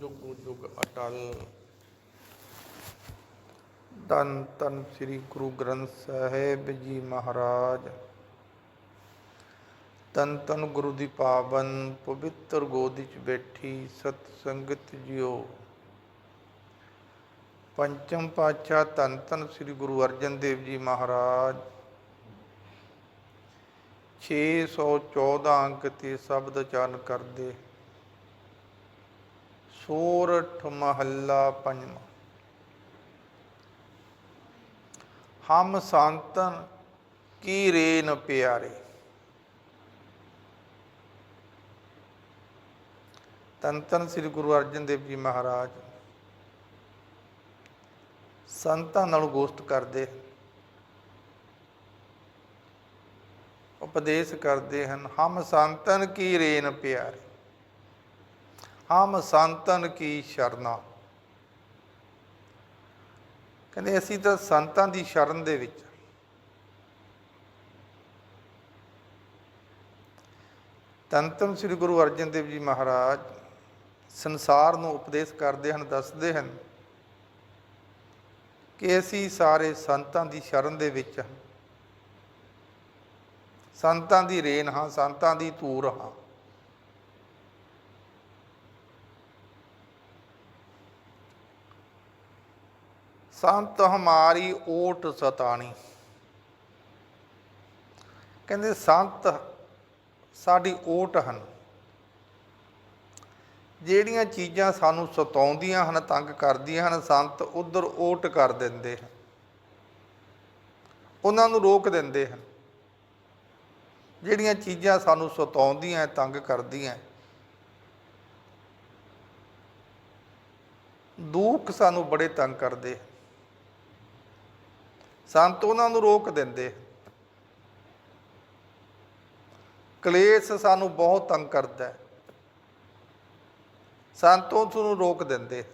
ਜੁਗ ਜੁਗ ਅਟਲ। ਤਨ ਤਨ ਸ੍ਰੀ ਗੁਰੂ ਗ੍ਰੰਥ ਸਾਹਿਬ ਜੀ ਮਹਾਰਾਜ। ਤਨ ਤਨ ਗੁਰੂ ਦੀ ਪਾਵਨ ਪਵਿੱਤਰ ਗੋਦੀ ਚ ਬੈਠੀ ਸਤ ਸੰਗਤ ਜਿਓ। ਪੰਚਮ ਪਾਤਸ਼ਾਹ ਤਨ ਤਨ ਸ੍ਰੀ ਗੁਰੂ ਅਰਜਨ ਦੇਵ ਜੀ ਮਹਾਰਾਜ। 614 ਅੰਕ ਤੇ ਸ਼ਬਦ ਉਚਾਰਨ ਕਰਦੇ ਸੋਰਠ ਮਹੱਲਾ ਪੰਜਵਾਂ। ਹਮ ਸੰਤਨ ਕੀ ਰੇਨ ਪਿਆਰੇ। ਤਨ ਤਨ ਸ੍ਰੀ ਗੁਰੂ ਅਰਜਨ ਦੇਵ ਜੀ ਮਹਾਰਾਜ ਸੰਤਾਂ ਨਾਲ ਗੋਸ਼ਟ ਕਰਦੇ ਉਪਦੇਸ਼ ਕਰਦੇ ਹਨ, ਹਮ ਸੰਤਨ ਕੀ ਰੇਨ ਪਿਆਰੇ। ਹਮ ਸੰਤਨ ਕੀ ਸ਼ਰਨਾ। ਕਹਿੰਦੇ ਅਸੀਂ ਤਾਂ ਸੰਤਾਂ ਦੀ ਸ਼ਰਨ ਦੇ ਵਿੱਚ ਤਨ ਸ੍ਰੀ ਗੁਰੂ ਅਰਜਨ ਦੇਵ ਜੀ ਮਹਾਰਾਜ ਸੰਸਾਰ ਨੂੰ ਉਪਦੇਸ਼ ਕਰਦੇ ਹਨ, ਦੱਸਦੇ ਹਨ ਕਿ ਅਸੀਂ ਸਾਰੇ ਸੰਤਾਂ ਦੀ ਸ਼ਰਨ ਦੇ ਵਿੱਚ ਹਾਂ। ਸੰਤਾਂ ਦੀ ਰੇਨ ਹਾਂ, ਸੰਤਾਂ ਦੀ ਧੂਰ ਹਾਂ। ਸੰਤ ਹਮਾਰੀ ਓਟ ਸਤਾਣੀ। ਕਹਿੰਦੇ ਸੰਤ ਸਾਡੀ ਓਟ ਹਨ। ਜਿਹੜੀਆਂ ਚੀਜ਼ਾਂ ਸਾਨੂੰ ਸਤਾਉਂਦੀਆਂ ਹਨ, ਤੰਗ ਕਰਦੀਆਂ ਹਨ, ਸੰਤ ਉਧਰ ਓਟ ਕਰ ਦਿੰਦੇ ਹਨ। ਉਹਨਾਂ ਨੂੰ ਰੋਕ ਦਿੰਦੇ ਹਨ। ਜਿਹੜੀਆਂ ਚੀਜ਼ਾਂ ਸਾਨੂੰ ਸਤਾਉਂਦੀਆਂ, ਤੰਗ ਕਰਦੀਆਂ। ਦੁੱਖ ਸਾਨੂੰ ਬੜੇ ਤੰਗ ਕਰਦੇ ਸੰਤ ਉਹਨਾਂ ਨੂੰ ਰੋਕ ਦਿੰਦੇ। ਕਲੇਸ਼ ਸਾਨੂੰ ਬਹੁਤ ਤੰਗ ਕਰਦਾ ਹੈ। ਸੰਤ ਉਸ ਰੋਕ ਦਿੰਦੇ।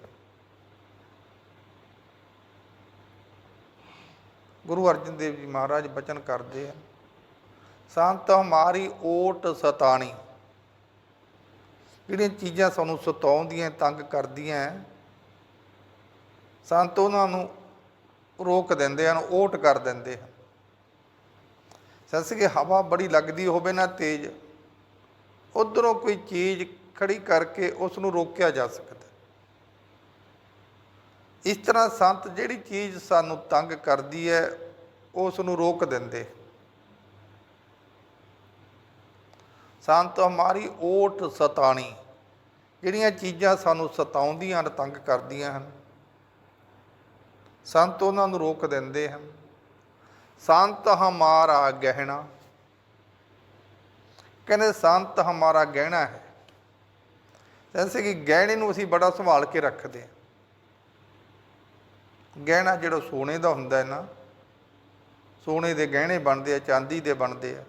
ਗੁਰੂ ਅਰਜਨ ਦੇਵ ਜੀ ਮਹਾਰਾਜ ਬਚਨ ਕਰਦੇ ਹਨ ਸੰਤ ਹਮਾਰੀ ਓਟ ਸਤਾਣੀ। ਜਿਹੜੀਆਂ ਚੀਜ਼ਾਂ ਸਾਨੂੰ ਸਤਾਉਂਦੀਆਂ, ਤੰਗ ਕਰਦੀਆਂ ਸੰਤ ਉਹਨਾਂ ਨੂੰ ਰੋਕ ਦਿੰਦੇ ਹਨ, ਓਟ ਕਰ ਦਿੰਦੇ ਹਨ। ਸੱਸ ਕਿ ਹਵਾ ਬੜੀ ਲੱਗਦੀ ਹੋਵੇ ਨਾ ਤੇਜ਼, ਉਧਰੋਂ ਕੋਈ ਚੀਜ਼ ਖੜੀ ਕਰਕੇ ਉਸ ਨੂੰ ਰੋਕਿਆ ਜਾ ਸਕਦਾ ਇਸ ਤਰ੍ਹਾਂ ਸੰਤ ਜਿਹੜੀ ਚੀਜ਼ ਸਾਨੂੰ ਤੰਗ ਕਰਦੀ ਹੈ ਉਸ ਨੂੰ ਰੋਕ ਦਿੰਦੇ ਸੰਤ ਹਮਾਰੀ ਓਟ ਸਤਾਣੀ, ਜਿਹੜੀਆਂ ਚੀਜ਼ਾਂ ਸਾਨੂੰ ਸਤਾਉਂਦੀਆਂ ਹਨ, ਤੰਗ ਕਰਦੀਆਂ ਹਨ ਸੰਤ ਉਹਨਾਂ ਨੂੰ ਰੋਕ ਦਿੰਦੇ ਹਨ। ਸੰਤ ਹਮਾਰਾ ਗਹਿਣਾ। ਕਹਿੰਦੇ ਸੰਤ ਹਮਾਰਾ ਗਹਿਣਾ ਹੈ। ਜੈਸੇ ਕਿ ਗਹਿਣੇ ਨੂੰ ਅਸੀਂ ਬੜਾ ਸੰਭਾਲ ਕੇ ਰੱਖਦੇ ਹਾਂ। ਗਹਿਣਾ ਜਿਹੜਾ ਸੋਨੇ ਦਾ ਹੁੰਦਾ ਹੈ ਨਾ, ਸੋਨੇ ਦੇ ਗਹਿਣੇ ਬਣਦੇ ਆ, ਚਾਂਦੀ ਦੇ ਬਣਦੇ ਆ।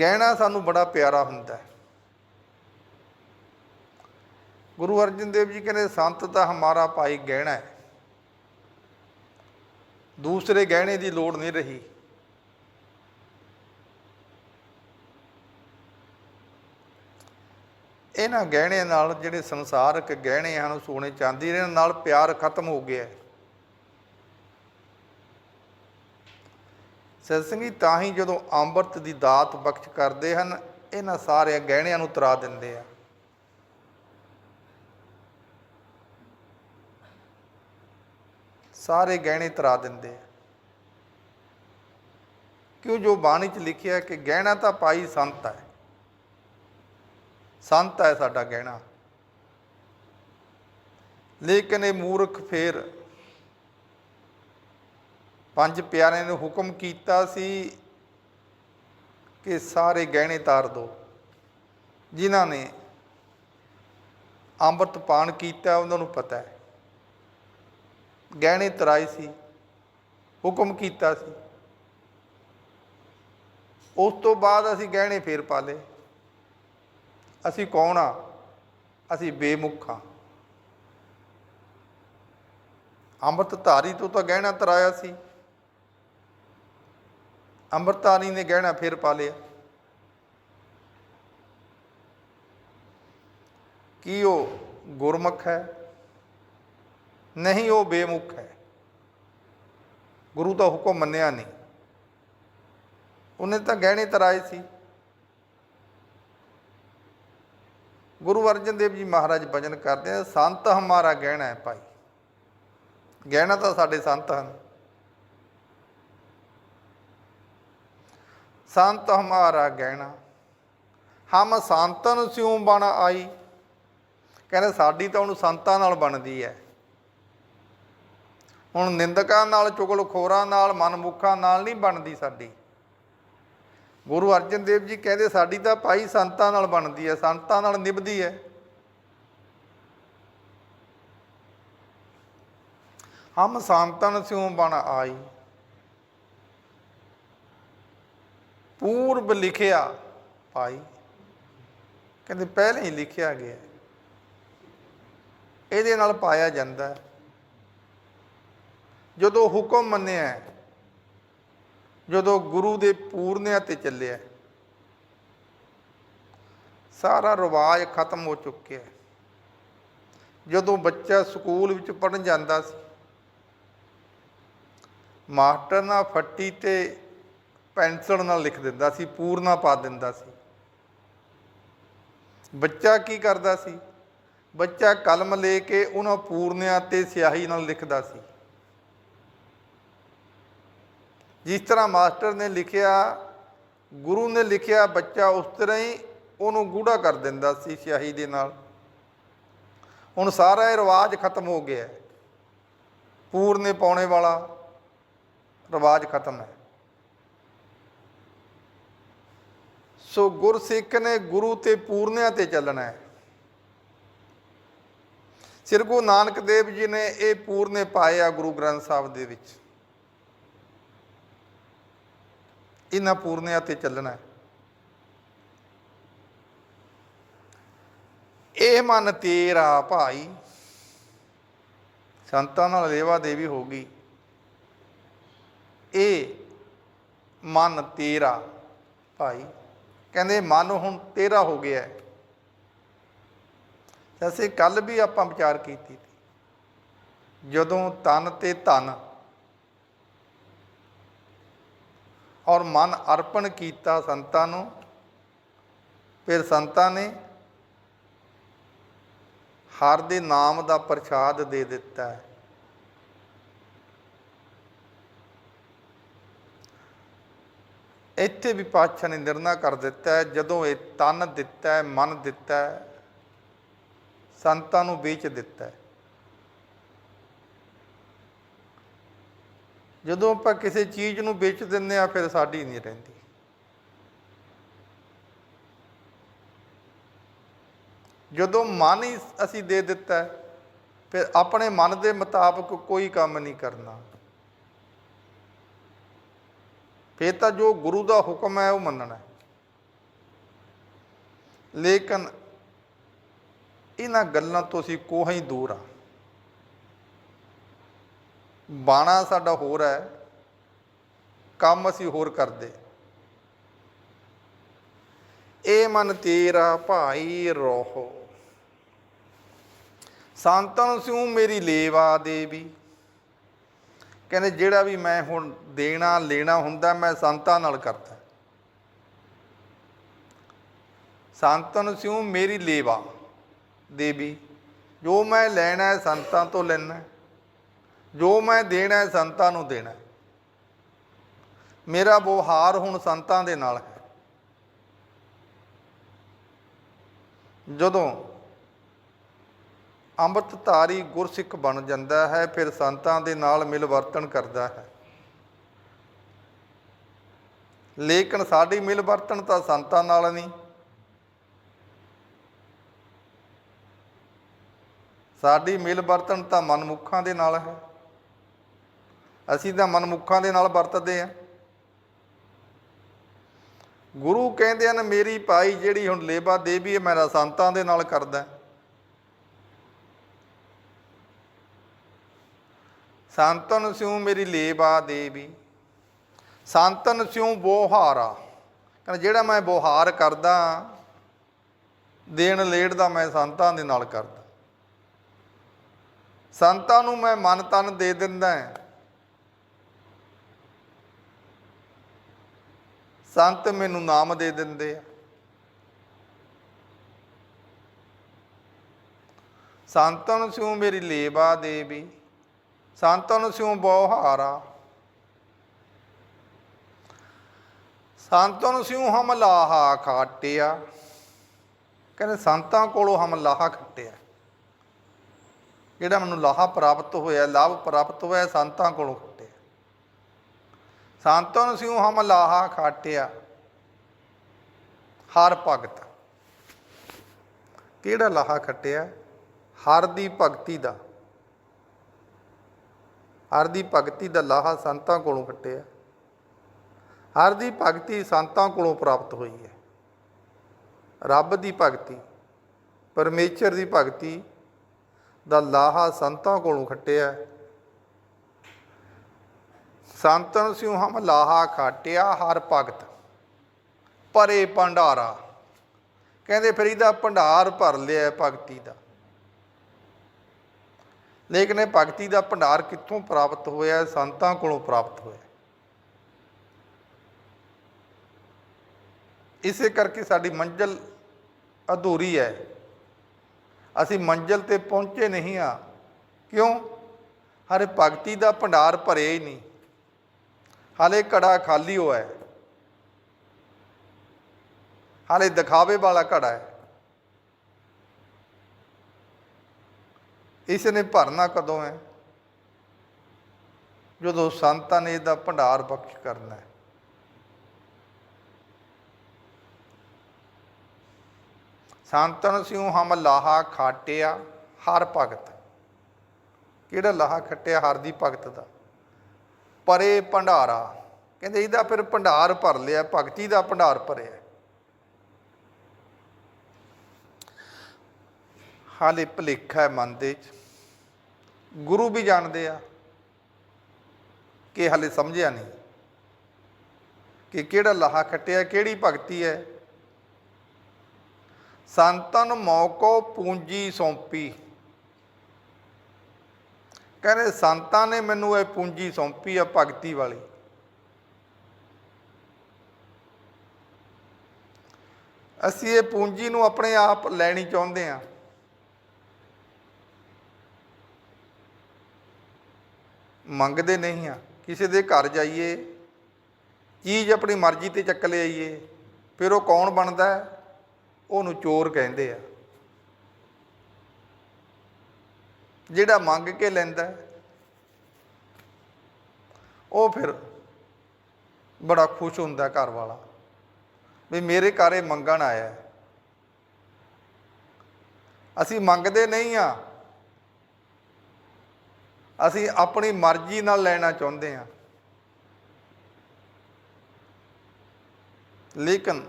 ਗਹਿਣਾ ਸਾਨੂੰ ਬੜਾ ਪਿਆਰਾ ਹੁੰਦਾ ਹੈ। ਗੁਰੂ ਅਰਜਨ ਦੇਵ ਜੀ ਕਹਿੰਦੇ, ਸੰਤ ਤਾਂ ਹਮਾਰਾ ਭਾਈ ਗਹਿਣਾ ਹੈ। ਦੂਸਰੇ ਗਹਿਣੇ ਦੀ ਲੋੜ ਨਹੀਂ ਰਹੀ। ਇਹਨਾਂ ਗਹਿਣਿਆਂ ਨਾਲ ਜਿਹੜੇ ਸੰਸਾਰਕ ਗਹਿਣੇ ਹਨ ਸੋਨੇ ਚਾਂਦੀ ਇਹਨਾਂ ਨਾਲ ਪਿਆਰ ਖਤਮ ਹੋ ਗਿਆ ਹੈ। ਸਤਸੰਗੀ ਤਾਂ ਹੀ ਜਦੋਂ ਅੰਮ੍ਰਿਤ ਦੀ ਦਾਤ ਬਖਸ਼ ਕਰਦੇ ਹਨ, ਇਹਨਾਂ ਸਾਰੇ ਗਹਿਣਿਆਂ ਨੂੰ ਤਰਾ ਦਿੰਦੇ ਆ। ਸਾਰੇ ਗਹਿਣੇ ਤਰਾ ਦਿੰਦੇ ਕਿਉਂ ਜੋ ਬਾਣੀ 'ਚ ਲਿਖਿਆ ਕਿ ਗਹਿਣਾ ਤਾਂ ਪਾਈ ਸੰਤ ਹੈ। ਸੰਤ ਹੈ ਸਾਡਾ ਗਹਿਣਾ। ਲੇਕਿਨ ਇਹ ਮੂਰਖ ਫੇਰ ਪੰਜ ਪਿਆਰਿਆਂ ਨੇ ਹੁਕਮ ਕੀਤਾ ਸੀ ਕਿ ਸਾਰੇ ਗਹਿਣੇ ਤਾਰ ਦੋ। ਜਿਨ੍ਹਾਂ ਨੇ ਅੰਮ੍ਰਿਤ ਪਾਨ ਕੀਤਾ, ਉਹਨਾਂ ਨੂੰ ਪਤਾ ਹੈ। ਗਹਿਣੇ ਤਰਾਏ ਸੀ, ਹੁਕਮ ਕੀਤਾ ਸੀ। ਉਸ ਤੋਂ ਬਾਅਦ ਅਸੀਂ ਗਹਿਣੇ ਫੇਰ ਪਾ ਲਏ ਅਸੀਂ ਕੌਣ ਆ? ਅਸੀਂ ਬੇਮੁਖ ਹਾਂ ਅੰਮ੍ਰਿਤ ਧਾਰੀ ਤੋਂ ਤਾਂ ਗਹਿਣਾ ਤਰਾਇਆ ਸੀ। ਅੰਮ੍ਰਿਤਧਾਰੀ ਨੇ ਗਹਿਣਾ ਫੇਰ ਪਾ ਲਿਆ ਕੀ ਉਹ ਗੁਰਮੁਖ ਹੈ? ਨਹੀਂ, ਉਹ ਬੇਮੁਖ ਹੈ। ਗੁਰੂ ਦਾ ਹੁਕਮ ਮੰਨਿਆ ਨਹੀਂ। ਉਹਨੇ ਤਾਂ ਗਹਿਣੇ ਤਰਾਏ ਸੀ। ਗੁਰੂ ਅਰਜਨ ਦੇਵ ਜੀ ਮਹਾਰਾਜ ਭਜਨ ਕਰਦੇ ਆ, ਸੰਤ ਹਮਾਰਾ ਗਹਿਣਾ ਹੈ ਭਾਈ। ਗਹਿਣਾ ਤਾਂ ਸਾਡੇ ਸੰਤ ਹਨ। ਸੰਤ ਹਮਾਰਾ ਗਹਿਣਾ, ਹਮ ਸੰਤਨ ਸਿਉ ਬਣ ਆਈ। ਕਹਿੰਦੇ, ਸਾਡੀ ਤਾਂ ਉਹਨੂੰ ਸੰਤਾਂ ਨਾਲ ਬਣਦੀ ਹੈ। ਹੁਣ ਨਿੰਦਕਾਂ ਨਾਲ ਚੁਗਲਖੋਰਾਂ ਨਾਲ, ਮਨਮੁੱਖਾਂ ਨਾਲ ਨਹੀਂ ਬਣਦੀ ਸਾਡੀ। ਗੁਰੂ ਅਰਜਨ ਦੇਵ ਜੀ ਕਹਿੰਦੇ, ਸਾਡੀ ਤਾਂ ਭਾਈ ਸੰਤਾਂ ਨਾਲ ਬਣਦੀ ਹੈ, ਸੰਤਾਂ ਨਾਲ ਨਿਭਦੀ ਹੈ। ਹਮ ਸੰਤਨ ਸਿਉ ਬਣ ਆਈ। ਪੂਰਬ ਲਿਖਿਆ ਭਾਈ। ਕਹਿੰਦੇ, ਪਹਿਲਾਂ ਹੀ ਲਿਖਿਆ ਗਿਆ। ਇਹਦੇ ਨਾਲ ਪਾਇਆ ਜਾਂਦਾ। ਹੈ। ਜਦੋਂ ਹੁਕਮ ਮੰਨਿਆ ਜਦੋਂ ਗੁਰੂ ਦੇ ਪੂਰਨਿਆਂ ਤੇ ਚੱਲਿਆ ਸਾਰਾ ਰਿਵਾਜ ਖਤਮ ਹੋ ਚੁੱਕਿਆ ਜਦੋਂ ਬੱਚਾ ਸਕੂਲ ਵਿੱਚ ਪੜਨ ਜਾਂਦਾ ਸੀ, ਮਾਸਟਰ ਨਾਲ ਫੱਟੀ ਤੇ ਪੈਨਸਲ ਨਾਲ ਲਿਖ ਦਿੰਦਾ ਸੀ, ਪੂਰਨਾ ਪਾ ਦਿੰਦਾ ਸੀ। ਬੱਚਾ ਕੀ ਕਰਦਾ ਸੀ? ਬੱਚਾ ਕਲਮ ਲੈ ਕੇ ਉਹਨਾਂ ਪੂਰਨਿਆਂ ਤੇ ਸਿਆਹੀ ਨਾਲ ਲਿਖਦਾ ਸੀ। ਜਿਸ ਤਰ੍ਹਾਂ ਮਾਸਟਰ ਨੇ ਲਿਖਿਆ, ਗੁਰੂ ਨੇ ਲਿਖਿਆ ਬੱਚਾ, ਉਸ ਤਰ੍ਹਾਂ ਹੀ ਉਹਨੂੰ ਗੂੜਾ ਕਰ ਦਿੰਦਾ ਸੀ ਸਿਆਹੀ ਦੇ ਨਾਲ। ਹੁਣ ਸਾਰਾ ਇਹ ਰਿਵਾਜ ਖਤਮ ਹੋ ਗਿਆ ਪੂਰਨੇ ਪਾਉਣੇ ਵਾਲਾ ਰਿਵਾਜ ਖਤਮ ਹੈ। ਸੋ ਗੁਰਸਿੱਖ ਨੇ ਗੁਰੂ ਤੇ ਪੂਰਨਿਆਂ ਤੇ ਚੱਲਣਾ ਹੈ। ਸ੍ਰੀ ਗੁਰੂ ਨਾਨਕ ਦੇਵ ਜੀ ਨੇ ਇਹ ਪੂਰਨੇ ਪਾਏ ਆ ਗੁਰੂ ਗ੍ਰੰਥ ਸਾਹਿਬ ਦੇ ਵਿੱਚ। ਇਹਨਾਂ ਪੂਰਨਿਆਂ ਤੇ ਚੱਲਣਾ ਹੈ। ਇਹ ਮਨ ਤੇਰਾ ਭਾਈ, ਸੰਤਾਂ ਨਾਲ ਲੇਵਾ ਦੇਵੀ ਹੋ ਗਈ। ਇਹ ਮਨ ਤੇਰਾ ਭਾਈ, ਕਹਿੰਦੇ ਮਨ ਹੁਣ ਤੇਰਾ ਹੋ ਗਿਆ ਹੈ। ਅਸੀਂ ਕੱਲ ਵੀ ਆਪਾਂ ਵਿਚਾਰ ਕੀਤੀ ਸੀ, ਜਦੋਂ ਤਨ ਤੇ ਧਨ ਔਰ ਮਨ ਅਰਪਣ ਕੀਤਾ ਸੰਤਾਂ ਨੂੰ, ਫਿਰ ਸੰਤਾਂ ਨੇ ਹਰ ਦੇ ਨਾਮ ਦਾ ਪ੍ਰਸ਼ਾਦ ਦੇ ਦਿੱਤਾ ਹੈ। ਇੱਥੇ ਵੀ ਪਾਤਸ਼ਾਹ ਨੇ ਨਿਰਣਾ ਕਰ ਦਿੱਤਾ ਹੈ, ਜਦੋਂ ਇਹ ਤਨ ਦਿੱਤਾ ਹੈ, ਮਨ ਦਿੱਤਾ ਹੈ, ਸੰਤਾਂ ਨੂੰ ਵੇਚ ਦਿੱਤਾ ਹੈ। ਜਦੋਂ ਆਪਾਂ ਕਿਸੇ ਚੀਜ਼ ਨੂੰ ਵੇਚ ਦਿੰਦੇ ਆ ਫਿਰ ਸਾਡੀ ਨਹੀਂ ਰਹਿੰਦੀ। ਜਦੋਂ ਮਨ ਹੀ ਅਸੀਂ ਦੇ ਦਿੱਤਾ ਫਿਰ ਆਪਣੇ ਮਨ ਦੇ ਮੁਤਾਬਕ ਕੋਈ ਕੰਮ ਨਹੀਂ ਕਰਨਾ। ਫਿਰ ਤਾਂ ਜੋ ਗੁਰੂ ਦਾ ਹੁਕਮ ਹੈ, ਉਹ ਮੰਨਣਾ ਲੇਕਿਨ ਇਹਨਾਂ ਗੱਲਾਂ ਤੋਂ ਅਸੀਂ ਕੋਹਾਂ ਹੀ ਦੂਰ ਆ ਬਾਣਾ ਸਾਡਾ ਹੋਰ ਹੈ, ਕੰਮ ਅਸੀਂ ਹੋਰ ਕਰਦੇ। ਇਹ ਮਨ ਤੇਰਾ ਭਾਈ ਰੋਹ, ਸੰਤਨ ਸਿਉ ਮੇਰੀ ਲੇਵਾ ਦੇਵੀ। ਕਹਿੰਦੇ ਜਿਹੜਾ ਵੀ ਮੈਂ ਹੁਣ ਦੇਣਾ, ਲੈਣਾ ਹੁੰਦਾ, ਮੈਂ ਸੰਤਾਂ ਨਾਲ ਕਰਦਾ। ਸੰਤਨ ਸਿਉ ਮੇਰੀ ਲੇਵਾ ਦੇਵੀ, ਜੋ ਮੈਂ ਲੈਣਾ ਸੰਤਾਂ ਤੋਂ ਲੈਣਾ। ਜੋ ਮੈਂ ਦੇਣਾ ਸੰਤਾਂ ਨੂੰ ਦੇਣਾ ਮੇਰਾ ਵਿਵਹਾਰ ਹੁਣ ਸੰਤਾਂ ਦੇ ਨਾਲ ਹੈ। ਜਦੋਂ ਅੰਮ੍ਰਿਤਧਾਰੀ ਗੁਰਸਿੱਖ ਬਣ ਜਾਂਦਾ ਹੈ, ਫਿਰ ਸੰਤਾਂ ਦੇ ਨਾਲ ਮਿਲ ਵਰਤਣ ਕਰਦਾ ਹੈ। ਲੇਕਿਨ ਸਾਡੀ ਮਿਲ ਵਰਤਣ ਤਾਂ ਸੰਤਾਂ ਨਾਲ ਨਹੀਂ। ਸਾਡੀ ਮਿਲ ਵਰਤਣ ਤਾਂ ਮਨਮੁੱਖਾਂ ਦੇ ਨਾਲ ਹੈ। ਅਸੀਂ ਤਾਂ ਮਨਮੁੱਖਾਂ ਦੇ ਨਾਲ ਵਰਤਦੇ ਆ ਗੁਰੂ ਕਹਿੰਦੇ ਹਨ, ਮੇਰੀ ਪਾਈ ਜਿਹੜੀ ਹੁਣ ਲੇਬਾ ਦੇਵੀ ਹੈ, ਮੈਂ ਸੰਤਾਂ ਦੇ ਨਾਲ ਕਰਦਾ ਸੰਤਨ ਸਿਉ ਮੇਰੀ ਲੇਬਾ ਦੇਵੀ, ਸੰਤਨ ਸਿਉ ਬੋਹਾਰਾ। ਕਹਿੰਦਾ, ਜਿਹੜਾ ਮੈਂ ਬੋਹਾਰ ਕਰਦਾ ਦੇਣ ਲੇੜ ਦਾ ਮੈਂ ਸੰਤਾਂ ਦੇ ਨਾਲ ਕਰਦਾ। ਸੰਤਾਂ ਨੂੰ ਮੈਂ ਮਨ ਤਨ ਦੇ ਦਿੰਦਾ ਹਾਂ। ਸੰਤ ਮੈਨੂੰ ਨਾਮ ਦੇ ਦਿੰਦੇ ਆ। ਸੰਤਨ ਸਿਉ ਮੇਰੀ ਲੇਵਾ ਦੇਵੀ ਸੰਤਨ ਸਿਉ ਬਹੁਹਾਰਾ ਸੰਤਨ ਸਿਉ ਹਮ ਲਾਹਾ ਖਾਟਿਆ। ਕਹਿੰਦੇ ਸੰਤਾਂ ਕੋਲੋਂ ਹਮ ਲਾਹਾ ਖੱਟਿਆ। ਜਿਹੜਾ ਮੈਨੂੰ ਲਾਹਾ ਪ੍ਰਾਪਤ ਹੋਇਆ, ਲਾਭ ਪ੍ਰਾਪਤ ਹੋਇਆ ਸੰਤਾਂ ਕੋਲੋਂ ਸੰਤਨ ਸਿਉ ਹਮ ਲਾਹਾ ਖਾਟਿਆ। ਹਰ ਭਗਤ। ਕਿਹੜਾ ਲਾਹਾ ਖੱਟਿਆ? ਹਰ ਦੀ ਭਗਤੀ ਦਾ। ਹਰ ਦੀ ਭਗਤੀ ਦਾ ਲਾਹਾ ਸੰਤਾਂ ਕੋਲੋਂ ਖੱਟਿਆ। ਹਰ ਦੀ ਭਗਤੀ ਸੰਤਾਂ ਕੋਲੋਂ ਪ੍ਰਾਪਤ ਹੋਈ ਹੈ। ਰੱਬ ਦੀ ਭਗਤੀ, ਪਰਮੇਸ਼ਰ ਦੀ ਭਗਤੀ ਦਾ ਲਾਹਾ ਸੰਤਾਂ ਕੋਲੋਂ ਖੱਟਿਆ। ਸੰਤਨ ਸਿਉ ਹਮ ਲਾਹਾ ਖਾਟਿਆ ਹਰ ਭਗਤ, ਪਰੇ ਭੰਡਾਰਾ। ਕਹਿੰਦੇ ਫਿਰ ਇਹਦਾ ਭੰਡਾਰ ਭਰ ਲਿਆ ਭਗਤੀ ਦਾ। ਲੇਕਿਨ ਇਹ ਭਗਤੀ ਦਾ ਭੰਡਾਰ ਕਿੱਥੋਂ ਪ੍ਰਾਪਤ ਹੋਇਆ? ਸੰਤਾਂ ਕੋਲੋਂ ਪ੍ਰਾਪਤ ਹੋਇਆ। ਇਸੇ ਕਰਕੇ ਸਾਡੀ ਮੰਜ਼ਲ ਅਧੂਰੀ ਹੈ। ਅਸੀਂ ਮੰਜ਼ਲ ਤੇ ਪਹੁੰਚੇ ਨਹੀਂ ਆ ਕਿਉਂ? ਹਰੇ ਭਗਤੀ ਦਾ ਭੰਡਾਰ ਭਰਿਆ ਹੀ ਨਹੀਂ। ਹਾਲੇ ਘੜਾ ਖਾਲੀ ਹੋਇਆ ਹੈ। ਹਾਲੇ ਦਿਖਾਵੇ ਵਾਲਾ ਘੜਾ ਹੈ। ਇਸ ਨੇ ਭਰਨਾ ਕਦੋਂ ਹੈ? ਜਦੋਂ ਸੰਤਾਂ ਨੇ ਇਹਦਾ ਭੰਡਾਰ ਬਖਸ਼ ਕਰਨਾ ਹੈ। ਸੰਤਨ ਸਿਉ ਹਮ ਲਾਹਾ ਖਾਟਿਆ, ਹਰ ਭਗਤ। ਕਿਹੜਾ ਲਾਹਾ ਖੱਟਿਆ? ਹਰ ਦੀ ਭਗਤ ਦਾ। ਪਰੇ ਭੰਡਾਰਾ। ਕਹਿੰਦੇ ਇਹਦਾ ਫਿਰ ਭੰਡਾਰ ਭਰ ਲਿਆ, ਭਗਤੀ ਦਾ ਭੰਡਾਰ ਭਰਿਆ। ਹਾਲੇ ਭੁਲੇਖਾ ਹੈ ਮਨ ਦੇ ਚ ਗੁਰੂ ਵੀ ਜਾਣਦੇ ਆ ਕਿ ਹਾਲੇ ਸਮਝਿਆ ਨਹੀਂ ਕਿ ਕਿਹੜਾ ਲਾਹਾ ਖੱਟਿਆ, ਕਿਹੜੀ ਭਗਤੀ ਹੈ। ਸੰਤਾਂ ਨੂੰ ਮੌਕੋ ਪੂੰਜੀ ਸੌਂਪੀ। ਕਹਿੰਦੇ ਸੰਤਾਂ ਨੇ ਮੈਨੂੰ ਇਹ ਪੂੰਜੀ ਸੌਂਪੀ ਆ ਭਗਤੀ ਵਾਲੀ। ਅਸੀਂ ਇਹ ਪੂੰਜੀ ਨੂੰ ਆਪਣੇ ਆਪ ਲੈਣੀ ਚਾਹੁੰਦੇ ਆ ਮੰਗਦੇ ਨਹੀਂ ਆ ਕਿਸੇ ਦੇ ਘਰ ਜਾਈਏ, ਚੀਜ਼ ਆਪਣੀ ਮਰਜ਼ੀ ਤੇ ਚੱਕ ਲਿਆਈਏ, ਫਿਰ ਉਹ ਕੌਣ ਬਣਦਾ? ਉਹਨੂੰ ਚੋਰ ਕਹਿੰਦੇ ਆ। ਜਿਹੜਾ ਮੰਗ ਕੇ ਲੈਂਦਾ ਉਹ ਫਿਰ ਬੜਾ ਖੁਸ਼ ਹੁੰਦਾ ਘਰ ਵਾਲਾ, ਵੀ ਮੇਰੇ ਘਰ ਇਹ ਮੰਗਣ ਆਇਆ ਅਸੀਂ ਮੰਗਦੇ ਨਹੀਂ ਆ ਅਸੀਂ ਆਪਣੀ ਮਰਜ਼ੀ ਨਾਲ ਲੈਣਾ ਚਾਹੁੰਦੇ ਹਾਂ। ਲੇਕਿਨ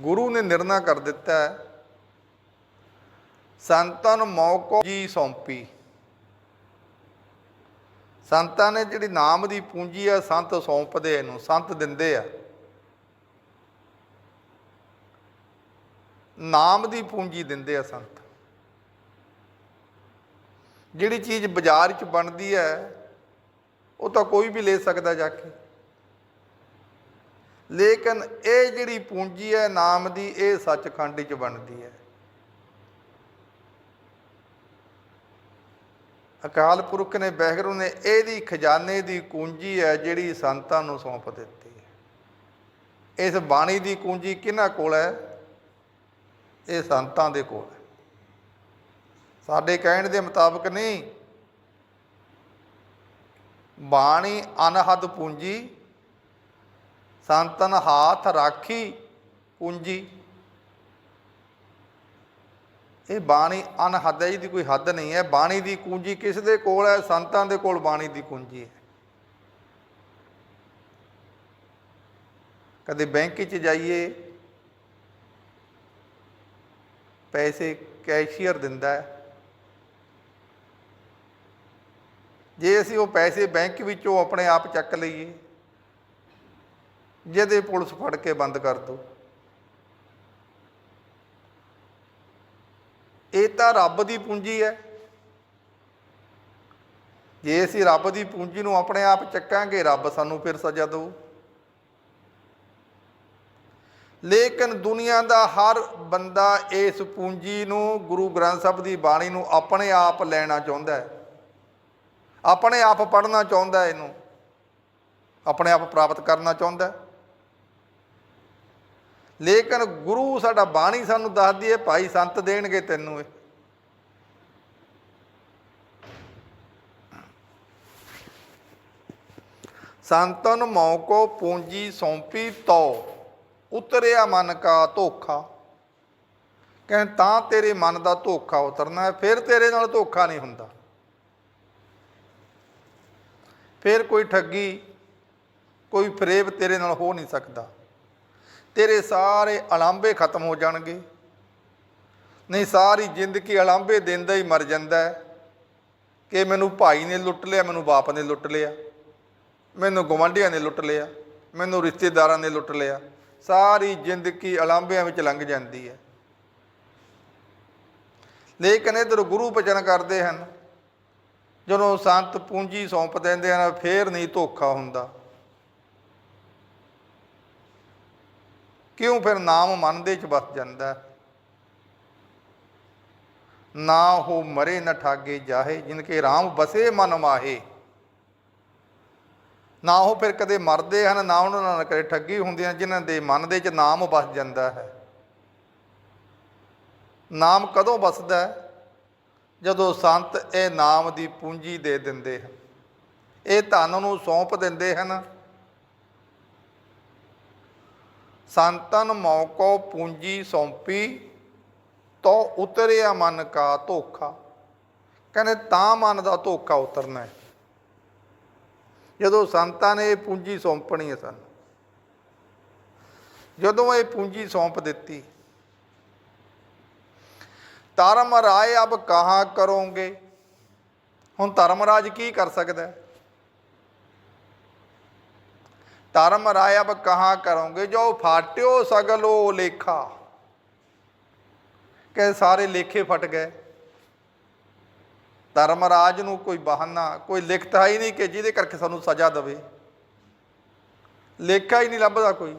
ਗੁਰੂ ਨੇ ਨਿਰਣਾ ਕਰ ਦਿੱਤਾ ਹੈ ਸੰਤਾਂ ਨੂੰ ਮੌਕੋ ਜੀ ਸੌਂਪੀ। ਸੰਤਾਂ ਨੇ ਜਿਹੜੀ ਨਾਮ ਦੀ ਪੂੰਜੀ ਆ, ਸੰਤ ਸੌਂਪਦੇ ਇਹਨੂੰ, ਸੰਤ ਦਿੰਦੇ ਆ। ਨਾਮ ਦੀ ਪੂੰਜੀ ਦਿੰਦੇ ਆ ਸੰਤ। ਜਿਹੜੀ ਚੀਜ਼ ਬਾਜ਼ਾਰ 'ਚ ਬਣਦੀ ਹੈ ਉਹ ਤਾਂ ਕੋਈ ਵੀ ਲੈ ਸਕਦਾ ਜਾ ਕੇ। ਲੇਕਿਨ ਇਹ ਜਿਹੜੀ ਪੂੰਜੀ ਹੈ ਨਾਮ ਦੀ, ਇਹ ਸੱਚਖੰਡ 'ਚ ਬਣਦੀ ਹੈ ਅਕਾਲ ਪੁਰਖ ਨੇ ਬਹਿਗਰੂ ਨੇ ਇਹਦੀ ਖਜ਼ਾਨੇ ਦੀ ਕੁੰਜੀ ਹੈ ਜਿਹੜੀ ਸੰਤਾਂ ਨੂੰ ਸੌਂਪ ਦਿੱਤੀ। ਹੈ ਇਸ ਬਾਣੀ ਦੀ ਕੁੰਜੀ ਕਿਹਨਾਂ ਕੋਲ ਹੈ? ਇਹ ਸੰਤਾਂ ਦੇ ਕੋਲ ਹੈ। ਸਾਡੇ ਕਹਿਣ ਦੇ ਮੁਤਾਬਕ ਨਹੀਂ। ਬਾਣੀ ਅਨਹਦ ਪੂੰਜੀ, ਸੰਤਨ ਹਾਥ ਰਾਖੀ ਪੂੰਜੀ। ਇਹ ਬਾਣੀ ਅਨਹਦ ਹੈ ਇਹਦੀ ਕੋਈ ਹੱਦ ਨਹੀਂ ਹੈ। ਬਾਣੀ ਦੀ ਕੁੰਜੀ ਕਿਸ ਦੇ ਕੋਲ ਹੈ? ਸੰਤਾਂ ਦੇ ਕੋਲ ਬਾਣੀ ਦੀ ਕੁੰਜੀ ਹੈ। ਕਦੇ ਬੈਂਕ 'ਚ ਜਾਈਏ, ਪੈਸੇ ਕੈਸ਼ੀਅਰ ਦਿੰਦਾ ਹੈ। ਜੇ ਅਸੀਂ ਉਹ ਪੈਸੇ ਬੈਂਕ ਵਿੱਚੋਂ ਆਪਣੇ ਆਪ ਚੱਕ ਲਈਏ, ਜਿਹਦੇ ਪੁਲਿਸ ਫੜ ਕੇ ਬੰਦ ਕਰ ਦੋ। ਇਹ ਤਾਂ ਰੱਬ ਦੀ ਪੂੰਜੀ ਹੈ। ਜੇ ਅਸੀਂ ਰੱਬ ਦੀ ਪੂੰਜੀ ਨੂੰ ਆਪਣੇ ਆਪ ਚੱਕਾਂਗੇ, ਰੱਬ ਸਾਨੂੰ ਫਿਰ ਸਜ਼ਾ ਦੇਊ। ਲੇਕਿਨ ਦੁਨੀਆ ਦਾ ਹਰ ਬੰਦਾ ਇਸ ਪੂੰਜੀ ਨੂੰ ਗੁਰੂ ਗ੍ਰੰਥ ਸਾਹਿਬ ਦੀ ਬਾਣੀ ਨੂੰ ਆਪਣੇ ਆਪ ਲੈਣਾ ਚਾਹੁੰਦਾ ਹੈ। ਆਪਣੇ ਆਪ ਪੜ੍ਹਨਾ ਚਾਹੁੰਦਾ ਹੈ ਇਹਨੂੰ। ਆਪਣੇ ਆਪ ਪ੍ਰਾਪਤ ਕਰਨਾ ਚਾਹੁੰਦਾ ਹੈ। ਲੇਕਿਨ ਗੁਰੂ ਸਾਡਾ ਬਾਣੀ ਸਾਨੂੰ ਦੱਸਦੀ ਹੈ ਭਾਈ ਸੰਤ ਦੇਣਗੇ ਤੈਨੂੰ ਇਹ। ਸੰਤਨ ਮੌਕੋ ਪੂੰਜੀ ਸੌਂਪੀ ਤੋ, ਉਤਰਿਆ ਮਨ ਕਾ ਧੋਖਾ। ਕਹਿੰਦੇ ਤਾਂ ਤੇਰੇ ਮਨ ਦਾ ਧੋਖਾ ਉਤਰਨਾ ਹੈ, ਫਿਰ ਤੇਰੇ ਨਾਲ ਧੋਖਾ ਨਹੀਂ ਹੁੰਦਾ। ਫਿਰ ਕੋਈ ਠੱਗੀ, ਕੋਈ ਫਰੇਬ ਤੇਰੇ ਨਾਲ ਹੋ ਨਹੀਂ ਸਕਦਾ। ਤੇਰੇ ਸਾਰੇ ਅਲਾਂਬੇ ਖਤਮ ਹੋ ਜਾਣਗੇ। ਨਹੀਂ, ਸਾਰੀ ਜ਼ਿੰਦਗੀ ਅਲਾਂਬੇ ਦਿੰਦਾ ਹੀ ਮਰ ਜਾਂਦਾ ਹੈ। ਕਿ ਮੈਨੂੰ ਭਾਈ ਨੇ ਲੁੱਟ ਲਿਆ, ਮੈਨੂੰ ਬਾਪ ਨੇ ਲੁੱਟ ਲਿਆ, ਮੈਨੂੰ ਗਵਾਂਢੀਆਂ ਨੇ ਲੁੱਟ ਲਿਆ, ਮੈਨੂੰ ਰਿਸ਼ਤੇਦਾਰਾਂ ਨੇ ਲੁੱਟ ਲਿਆ। ਸਾਰੀ ਜ਼ਿੰਦਗੀ ਅਲਾਂਬਿਆਂ ਵਿੱਚ ਲੰਘ ਜਾਂਦੀ ਹੈ। ਲੇਕਿਨ ਇਧਰ ਗੁਰੂ ਬਚਨ ਕਰਦੇ ਹਨ, ਜਦੋਂ ਸੰਤ ਪੂੰਜੀ ਸੌਂਪ ਦਿੰਦੇ ਹਨ, ਫੇਰ ਨਹੀਂ ਧੋਖਾ ਹੁੰਦਾ। ਕਿਉਂ ਫਿਰ ਨਾਮ ਮਨ ਦੇ ਚ ਵਸ ਜਾਂਦਾ? ਨਾ ਹੋ ਮਰੇ, ਨ ਠਾਗੇ ਜਾਹੇ, ਜਿਨ ਕੇ ਰਾਮ ਬਸੇ, ਮਨ ਮਾਹੇ। ਨਾ ਉਹ ਫਿਰ ਕਦੇ ਮਰਦੇ ਹਨ, ਨਾ ਉਹਨਾਂ ਨਾਲ ਕਦੇ ਠੱਗੀ ਹੁੰਦੀ ਹੈ ਜਿਨ੍ਹਾਂ ਦੇ ਮਨ ਦੇ ਚ ਨਾਮ ਵਸ ਜਾਂਦਾ ਹੈ। ਨਾਮ ਕਦੋਂ ਵਸਦਾ ਜਦੋਂ ਸੰਤ ਇਹ ਨਾਮ ਦੀ ਪੂੰਜੀ ਦੇ ਦਿੰਦੇ ਹਨ। ਇਹ ਧਨ ਨੂੰ ਸੌਂਪ ਦਿੰਦੇ ਹਨ। ਸੰਤਨ ਮੌਕੋ ਪੂੰਜੀ ਸੌਂਪੀ, ਤੋ ਉਤਰਿਆ ਮਨ ਕਾ ਧੋਖਾ। ਕਹਿੰਦੇ, ਤਾਂ ਮਨ ਦਾ ਧੋਖਾ ਉਤਰਨਾ ਹੈ। ਜਦੋਂ ਸੰਤਾਂ ਨੇ ਇਹ ਪੂੰਜੀ ਸੌਂਪਣੀ ਹੈ ਸਾਨੂੰ, ਜਦੋਂ ਇਹ ਪੂੰਜੀ ਸੌਂਪ ਦਿੱਤੀ, ਧਰਮ ਰਾਏ ਅਬ ਕਹਾ ਕਰੋਗੇ? ਹੁਣ ਧਰਮ ਰਾਜ ਕੀ ਕਰ ਸਕਦਾ ਹੈ? ਧਰਮ ਰਾਏ ਅਬ ਕਹਾ ਕਰੋਗੇ? ਜੋ ਫਾਟਿਓ ਸਗਲੋ ਲੇਖਾ। ਕਿ ਸਾਰੇ ਲੇਖੇ ਫਟ ਗਏ। ਧਰਮ ਰਾਜ ਨੂੰ ਕੋਈ ਬਹਾਨਾ, ਕੋਈ ਲਿਖਤ ਹੈ ਹੀ ਨਹੀਂ ਕਿ ਜਿਹਦੇ ਕਰਕੇ ਸਾਨੂੰ ਸਜ਼ਾ ਦੇਵੇ। ਲੇਖਾ ਹੀ ਨਹੀਂ ਲੱਭਦਾ ਕੋਈ।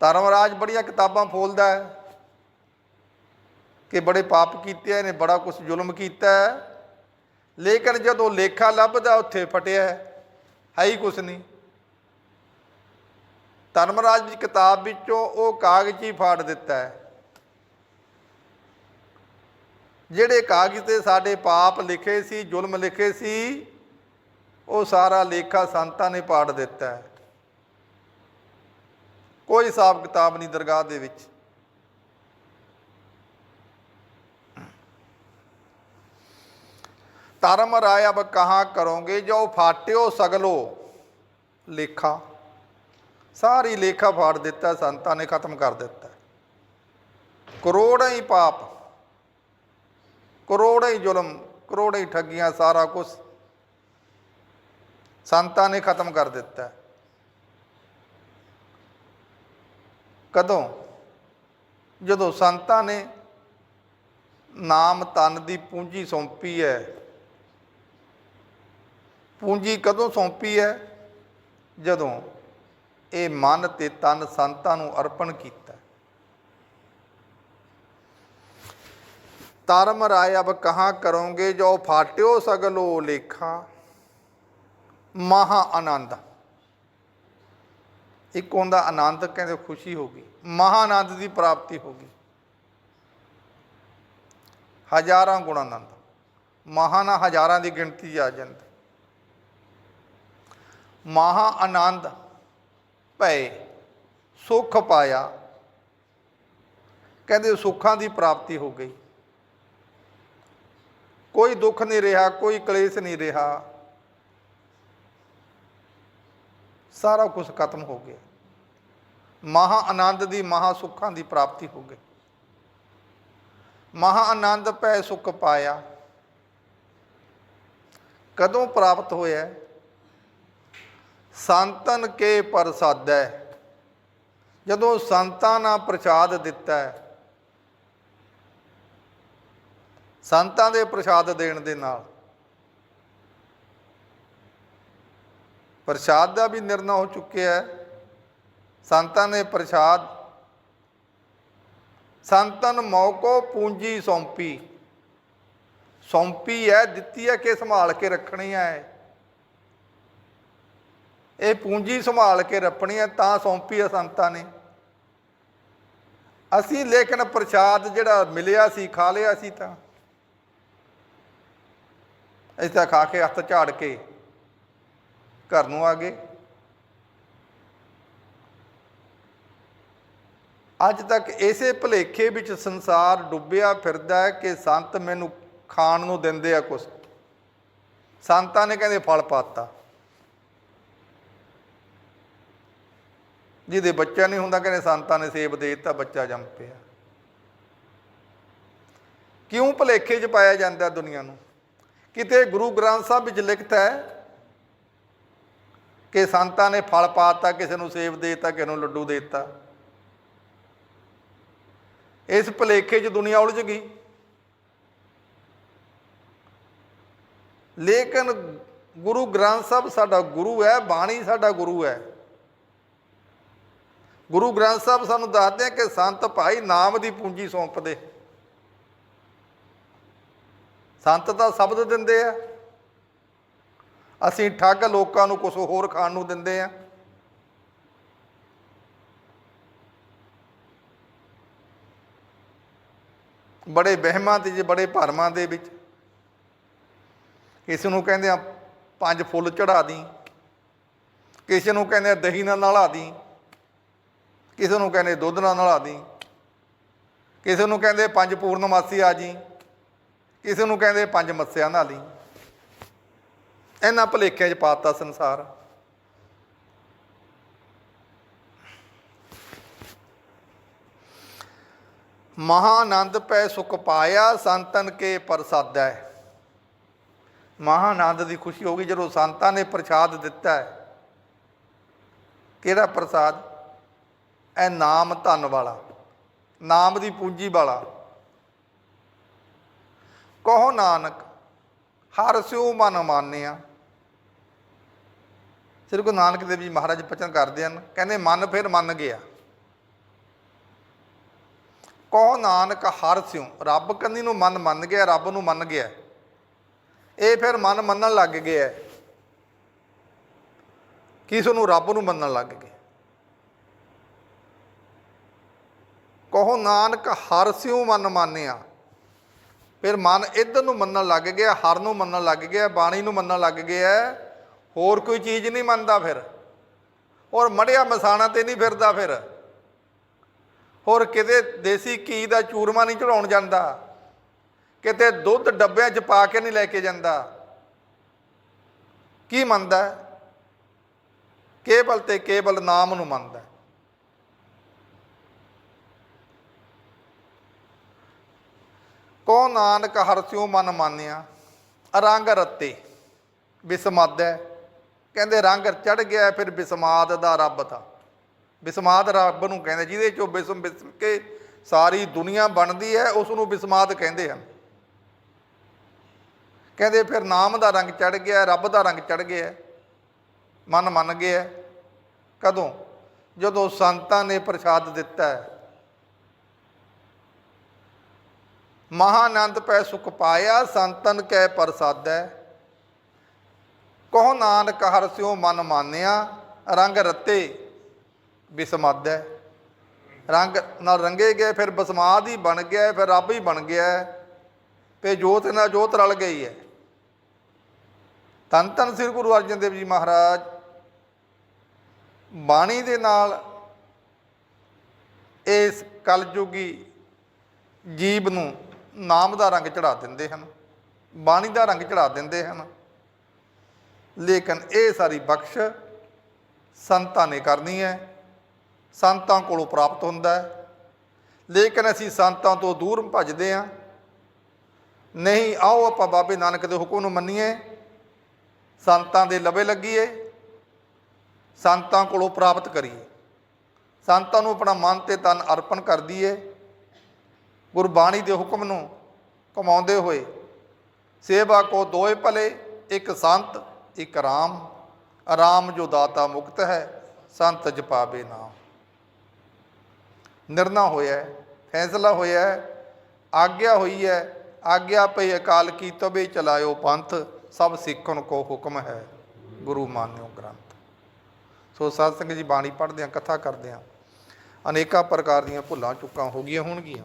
ਧਰਮ ਰਾਜ ਬੜੀਆਂ ਕਿਤਾਬਾਂ ਫੋਲਦਾ ਹੈ। ਕਿ ਬੜੇ ਪਾਪ ਕੀਤੇ ਨੇ ਬੜਾ ਕੁਝ ਜ਼ੁਲਮ ਕੀਤਾ ਹੈ। ਲੇਕਿਨ ਜਦੋਂ ਲੇਖਾ ਲੱਭਦਾ, ਉੱਥੇ ਫਟਿਆ ਹੈ। ਹੈ ਹੀ ਕੁਝ ਨਹੀਂ। ਧਰਮਰਾਜ ਦੀ ਕਿਤਾਬ ਵਿੱਚੋਂ ਉਹ ਕਾਗਜ਼ ਹੀ ਫਾੜ ਦਿੱਤਾ ਹੈ। ਜਿਹੜੇ ਕਾਗਜ਼ ਤੇ ਸਾਡੇ ਪਾਪ ਲਿਖੇ ਸੀ, ਜ਼ੁਲਮ ਲਿਖੇ ਸੀ, ਉਹ ਸਾਰਾ ਲੇਖਾ ਸੰਤਾਂ ਨੇ ਪਾੜ ਦਿੱਤਾ ਹੈ। ਕੋਈ ਹਿਸਾਬ ਕਿਤਾਬ ਨਹੀਂ ਦਰਗਾਹ ਦੇ ਵਿੱਚ। ਧਰਮ ਰਾਇ ਅਬ ਕਹਾ ਕਰੋਗੇ, ਜੋ ਫਾਟਿਓ ਸਗਲੋ ਲੇਖਾ। ਸਾਰੀ ਲੇਖਾ ਫਾੜ ਦਿੱਤਾ, ਸੰਤਾਂ ਨੇ ਖਤਮ ਕਰ ਦਿੱਤਾ। ਕਰੋੜਾਂ ਹੀ ਪਾਪ, ਕਰੋੜਾਂ ਹੀ ਜ਼ੁਲਮ, ਕਰੋੜਾਂ ਹੀ ਠੱਗੀਆਂ, ਸਾਰਾ ਕੁਝ ਸੰਤਾਂ ਨੇ ਖਤਮ ਕਰ ਦਿੱਤਾ। ਕਦੋਂ? ਜਦੋਂ ਸੰਤਾਂ ਨੇ ਨਾਮ ਤਨ ਦੀ ਪੂੰਜੀ ਸੌਂਪੀ ਹੈ। ਪੂੰਜੀ ਕਦੋਂ ਸੌਂਪੀ ਹੈ? ਜਦੋਂ ਇਹ ਮਨ ਤੇ ਤਨ ਸੰਤਾਂ ਨੂੰ ਅਰਪਣ ਕੀਤਾ। ਧਰਮ ਰਾਏ ਅਬ ਕਹਾਂ ਕਰੋਗੇ, ਜੋ ਫਾਟਿਓ ਸਗਲੋ ਲੇਖਾ, ਮਹਾ ਆਨੰਦ। ਇੱਕ ਹੁੰਦਾ ਆਨੰਦ ਕਹਿੰਦੇ ਖੁਸ਼ੀ ਹੋ ਗਈ, ਮਹਾ ਆਨੰਦ ਦੀ ਪ੍ਰਾਪਤੀ ਹੋ ਗਈ। ਹਜ਼ਾਰਾਂ ਗੁਣ ਆਨੰਦ, ਮਹਾ ਹਜ਼ਾਰਾਂ ਦੀ ਗਿਣਤੀ ਆ ਜਾਂਦੀ। ਮਹਾ ਆਨੰਦ ਭਏ ਸੁਖ ਪਾਇਆ। ਕਹਿੰਦੇ ਸੁੱਖਾਂ ਦੀ ਪ੍ਰਾਪਤੀ ਹੋ ਗਈ। ਕੋਈ ਦੁੱਖ ਨਹੀਂ ਰਿਹਾ, ਕੋਈ ਕਲੇਸ਼ ਨਹੀਂ ਰਿਹਾ। ਸਾਰਾ ਕੁਝ ਖਤਮ ਹੋ ਗਿਆ। ਮਹਾ ਆਨੰਦ ਦੀ ਮਹਾ ਸੁੱਖਾਂ ਦੀ ਪ੍ਰਾਪਤੀ ਹੋ ਗਈ। ਮਹਾ ਆਨੰਦ ਪੈ ਸੁਖ ਪਾਇਆ। ਕਦੋਂ ਪ੍ਰਾਪਤ ਹੋਇਆ? ਸੰਤਨ ਕੇ ਪ੍ਰਸਾਦੈ। ਜਦੋਂ ਸੰਤਾਂ ਨਾਲ ਪ੍ਰਸਾਦ ਦਿੱਤਾ ਹੈ, ਸੰਤਾਂ ਦੇ ਪ੍ਰਸ਼ਾਦ ਦੇਣ ਦੇ ਨਾਲ ਪ੍ਰਸ਼ਾਦ ਦਾ ਵੀ ਨਿਰਣਾ ਹੋ ਚੁੱਕਿਆ ਹੈ। ਸੰਤਾਂ ਨੇ ਪ੍ਰਸ਼ਾਦ, ਸੰਤਨ ਮੌਕੋ ਪੂੰਜੀ ਸੌਂਪੀ। ਸੌਂਪੀ ਹੈ, ਦਿੱਤੀ ਹੈ ਕਿ ਸੰਭਾਲ ਕੇ ਰੱਖਣੀ ਹੈ। ਇਹ ਪੂੰਜੀ ਸੰਭਾਲ ਕੇ ਰੱਖਣੀ ਹੈ, ਤਾਂ ਸੌਂਪੀ ਹੈ ਸੰਤਾਂ ਨੇ। ਅਸੀਂ ਲੇਕਿਨ ਪ੍ਰਸ਼ਾਦ ਜਿਹੜਾ ਮਿਲਿਆ ਸੀ, ਖਾ ਲਿਆ ਸੀ ਤਾਂ। ਅਸੀਂ ਤਾਂ ਖਾ ਕੇ ਹੱਥ ਝਾੜ ਕੇ ਘਰ ਨੂੰ ਆ ਗਏ। ਅੱਜ ਤੱਕ ਇਸੇ ਭਲੇਖੇ ਵਿੱਚ ਸੰਸਾਰ ਡੁੱਬਿਆ ਫਿਰਦਾ ਹੈ ਕਿ ਸੰਤ ਮੈਨੂੰ ਖਾਣ ਨੂੰ ਦਿੰਦੇ ਆ ਕੁਛ। ਸੰਤਾਂ ਨੇ ਕਹਿੰਦੇ ਫਲ ਪਾਤਾ। ਜਿਹਦੇ ਬੱਚਾ ਨਹੀਂ ਹੁੰਦਾ, ਕਹਿੰਦੇ ਸੰਤਾਂ ਨੇ ਸੇਬ ਦੇ ਦਿੱਤਾ, ਬੱਚਾ ਜੰਮ ਪਿਆ। ਕਿਉਂ ਭਲੇਖੇ 'ਚ ਪਾਇਆ ਜਾਂਦਾ ਦੁਨੀਆ ਨੂੰ? ਕਿਤੇ ਗੁਰੂ ਗ੍ਰੰਥ ਸਾਹਿਬ ਵਿੱਚ ਲਿਖਤ ਹੈ ਕਿ ਸੰਤਾਂ ਨੇ ਫਲ ਪਾਤਾ, ਕਿਸੇ ਨੂੰ ਸੇਬ ਦੇ ਦਿੱਤਾ, ਕਿਸੇ ਨੂੰ ਲੱਡੂ ਦੇ ਦਿੱਤਾ। ਇਸ ਭਲੇਖੇ 'ਚ ਦੁਨੀਆ ਉਲਝ ਗਈ। ਲੇਕਿਨ ਗੁਰੂ ਗ੍ਰੰਥ ਸਾਹਿਬ ਸਾਡਾ ਗੁਰੂ ਹੈ, ਬਾਣੀ ਸਾਡਾ ਗੁਰੂ ਹੈ। ਗੁਰੂ ਗ੍ਰੰਥ ਸਾਹਿਬ ਸਾਨੂੰ ਦੱਸਦੇ ਆ ਕਿ ਸੰਤ ਭਾਈ ਨਾਮ ਦੀ ਪੂੰਜੀ ਸੌਂਪਦੇ। ਸੰਤ ਤਾਂ ਸ਼ਬਦ ਦਿੰਦੇ ਆ। ਅਸੀਂ ਠੱਗ ਲੋਕਾਂ ਨੂੰ ਕੁਝ ਹੋਰ ਖਾਣ ਨੂੰ ਦਿੰਦੇ ਆ। ਬੜੇ ਵਹਿਮਾਂ ਤੇ ਜੇ, ਬੜੇ ਭਰਮਾਂ ਦੇ ਵਿੱਚ। ਕਿਸੇ ਨੂੰ ਕਹਿੰਦੇ ਆ, ਪੰਜ ਫੁੱਲ ਚੜਾ ਦੀ। ਕਿਸੇ ਨੂੰ ਕਹਿੰਦੇ ਆ, ਦਹੀਂ ਨਾਲ ਨਲਾ ਦੀ। ਕਿਸੇ ਨੂੰ ਕਹਿੰਦੇ ਦੁੱਧ ਨਾਲ ਨਲਾ ਦੀ। ਕਿਸੇ ਨੂੰ ਕਹਿੰਦੇ ਪੰਜ ਪੂਰਨਮਾਸੀ ਆ ਜੀ। ਕਿਸੇ ਨੂੰ ਕਹਿੰਦੇ ਪੰਜ ਮੱਸਿਆ ਨਾਲੀ ਇਹਨਾਂ ਭਲੇਖਿਆਂ 'ਚ ਪਾਤਾ ਸੰਸਾਰ। ਮਹਾਨੰਦ ਪੈ ਸੁਖ ਪਾਇਆ, ਸੰਤਨ ਕੇ ਪ੍ਰਸਾਦੈ। ਮਹਾਨੰਦ ਦੀ ਖੁਸ਼ੀ ਹੋਗੀ ਜਦੋਂ ਸੰਤਾਂ ਨੇ ਪ੍ਰਸਾਦ ਦਿੱਤਾ। ਹੈ ਕਿਹੜਾ ਪ੍ਰਸਾਦ? ਇਹ ਨਾਮ ਧਨ ਵਾਲਾ, ਨਾਮ ਦੀ ਪੂੰਜੀ ਵਾਲਾ। ਕਹੋ ਨਾਨਕ, ਹਰ ਸਿਉ ਮਨ ਮਾਨਿਆ। ਸ੍ਰੀ ਗੁਰੂ ਨਾਨਕ ਦੇਵ ਜੀ ਮਹਾਰਾਜ ਬਚਨ ਕਰਦੇ ਹਨ, ਕਹਿੰਦੇ ਮਨ ਫਿਰ ਮੰਨ ਗਿਆ। ਕਹੋ ਨਾਨਕ, ਹਰ ਸਿਉ, ਰੱਬ ਕੰਨੀ ਨੂੰ ਮਨ ਮੰਨ ਗਿਆ, ਰੱਬ ਨੂੰ ਮੰਨ ਗਿਆ। ਇਹ ਫਿਰ ਮਨ ਮੰਨਣ ਲੱਗ ਗਿਆ। ਕਿਸ ਨੂੰ? ਰੱਬ ਨੂੰ ਮੰਨਣ ਲੱਗ ਗਿਆ। ਕਹੋ, ਨਾਨਕ, ਹਰ ਸਿਉ ਮਨ ਮਾਨਿਆ। ਫਿਰ ਮਨ ਇਧਰ ਨੂੰ ਮੰਨਣ ਲੱਗ ਗਿਆ, ਹਰ ਨੂੰ ਮੰਨਣ ਲੱਗ ਗਿਆ, ਬਾਣੀ ਨੂੰ ਮੰਨਣ ਲੱਗ ਗਿਆ। ਹੋਰ ਕੋਈ ਚੀਜ਼ ਨਹੀਂ ਮੰਨਦਾ ਫਿਰ। ਔਰ ਮੜਿਆ ਮਸਾਣਾ ਤੇ ਨਹੀਂ ਫਿਰਦਾ ਫਿਰ। ਹੋਰ ਕਿਤੇ ਦੇਸੀ ਘੀ ਦਾ ਚੂਰਮਾ ਨਹੀਂ ਚੜਾਉਣ ਜਾਂਦਾ। ਕਿਤੇ ਦੁੱਧ ਡੱਬਿਆਂ 'ਚ ਪਾ ਕੇ ਨਹੀਂ ਲੈ ਕੇ ਜਾਂਦਾ। ਕੀ ਮੰਨਦਾ? ਕੇਵਲ ਤੇ ਕੇਵਲ ਨਾਮ ਨੂੰ ਮੰਨਦਾ। ਕੋ ਨਾਨਕ ਹਰਸਿਓ ਮਨ ਮਾਨਿਆ, ਰੰਗ ਰੱਤੇ ਬਿਸਮਾਦ। ਹੈ ਕਹਿੰਦੇ ਰੰਗ ਚੜ ਗਿਆ, ਫਿਰ ਬਿਸਮਾਦ ਦਾ ਰੱਬ ਦਾ ਬਿਸਮਾਦ ਰੱਬ ਨੂੰ ਕਹਿੰਦੇ, ਜਿਹਦੇ ਚੋਂ ਬਿਸਮ ਬਿਸਮ ਕੇ ਸਾਰੀ ਦੁਨੀਆ ਬਣਦੀ ਹੈ ਉਸ ਨੂੰ ਬਿਸਮਾਦ ਕਹਿੰਦੇ ਹਨ। ਕਹਿੰਦੇ ਫਿਰ ਨਾਮ ਦਾ ਰੰਗ ਚੜ ਗਿਆ, ਰੱਬ ਦਾ ਰੰਗ ਚੜ ਗਿਆ, ਮਨ ਮੰਨ ਗਿਆ। ਕਦੋਂ? ਜਦੋਂ ਸੰਤਾਂ ਨੇ ਪ੍ਰਸਾਦ ਦਿੱਤਾ ਹੈ। ਮਹਾਨੰਦ ਪੈ ਸੁਖ ਪਾਇਆ, ਸੰਤਨ ਕੈ ਪ੍ਰਸਾਦੈ। ਕਹੋ ਨਾਨਕ ਹਰ ਸਿਓ ਮਨ ਮਾਨਿਆ, ਰੰਗ ਰਤੇ ਬਿਸਮਾਦੈ। ਰੰਗ ਨਾਲ ਰੰਗੇ ਗਏ, ਫਿਰ ਬਸਮਾਦ ਹੀ ਬਣ ਗਿਆ, ਫਿਰ ਰੱਬ ਹੀ ਬਣ ਗਿਆ, ਤੇ ਜੋਤ ਨਾਲ ਜੋਤ ਰਲ ਗਈ ਹੈ। ਧੰਨ ਧੰਨ ਸ੍ਰੀ ਗੁਰੂ ਅਰਜਨ ਦੇਵ ਜੀ ਮਹਾਰਾਜ। ਬਾਣੀ ਦੇ ਨਾਲ ਇਸ ਕਲਯੁਗੀ ਜੀਵ ਨੂੰ ਨਾਮ ਦਾ ਰੰਗ ਚੜਾ ਦਿੰਦੇ ਹਨ ਬਾਣੀ ਦਾ ਰੰਗ ਚੜਾ ਦਿੰਦੇ ਹਨ। ਲੇਕਿਨ ਇਹ ਸਾਰੀ ਬਖਸ਼ ਸੰਤਾਂ ਨੇ ਕਰਨੀ ਹੈ। ਸੰਤਾਂ ਕੋਲੋਂ ਪ੍ਰਾਪਤ ਹੁੰਦਾ ਹੈ। ਲੇਕਿਨ ਅਸੀਂ ਸੰਤਾਂ ਤੋਂ ਦੂਰ ਭੱਜਦੇ ਹਾਂ। ਨਹੀਂ, ਆਓ ਆਪਾਂ ਬਾਬੇ ਨਾਨਕ ਦੇ ਹੁਕਮ ਨੂੰ ਮੰਨੀਏ। ਸੰਤਾਂ ਦੇ ਲਵੇ ਲੱਗੀਏ। ਸੰਤਾਂ ਕੋਲੋਂ ਪ੍ਰਾਪਤ ਕਰੀਏ। ਸੰਤਾਂ ਨੂੰ ਆਪਣਾ ਮਨ ਤੇ ਤਨ ਅਰਪਣ ਕਰ ਦਈਏ। ਗੁਰਬਾਣੀ ਦੇ ਹੁਕਮ ਨੂੰ ਕਮਾਉਂਦੇ ਹੋਏ ਸੇਵਾ ਕੋ ਦੋਏ ਭਲੇ, ਇੱਕ ਸੰਤ, ਇੱਕ ਰਾਮ। ਆਰਾਮ ਜੋ ਦਾਤਾ ਮੁਕਤ ਹੈ, ਸੰਤ ਜਪਾਵੇ ਨਾਮ। ਨਿਰਣਾ ਹੋਇਆ ਫੈਸਲਾ ਹੋਇਆ ਆਗਿਆ ਹੋਈ ਹੈ, ਆਗਿਆ ਪਈ ਅਕਾਲ ਕੀ ਤਬੇ ਚਲਾਇਓ ਪੰਥ, ਸਭ ਸਿੱਖਣ ਕੋ ਹੁਕਮ ਹੈ, ਗੁਰੂ ਮਾਨਿਓ ਗ੍ਰੰਥ। ਸੋ ਸਾਧ ਸੰਗਤ ਜੀ, ਬਾਣੀ ਪੜ੍ਹਦੇ ਹਾਂ, ਕਥਾ ਕਰਦੇ ਹਾਂ। ਅਨੇਕਾਂ ਪ੍ਰਕਾਰ ਦੀਆਂ ਭੁੱਲਾਂ ਚੁੱਕਾਂ ਹੋ ਗਈਆਂ ਹੋਣਗੀਆਂ।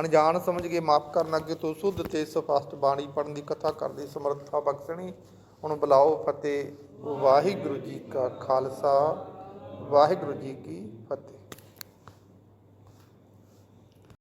ਅਣਜਾਣ ਸਮਝ ਕੇ ਮਾਫ ਕਰਨ ਅੱਗੇ ਤੋਂ ਸੁੱਧ ਤੇ ਸਪਸ਼ਟ ਬਾਣੀ ਪੜ੍ਹਨ ਦੀ ਕਥਾ ਕਰਦੀ ਸਮਰੱਥਾ ਬਖਸ਼ਣੀ। ਹੁਣ ਬੁਲਾਓ ਫਤਿਹ। ਵਾਹਿਗੁਰੂ ਜੀ ਕਾ ਖਾਲਸਾ। ਵਾਹਿਗੁਰੂ ਜੀ ਕੀ ਫਤਿਹ।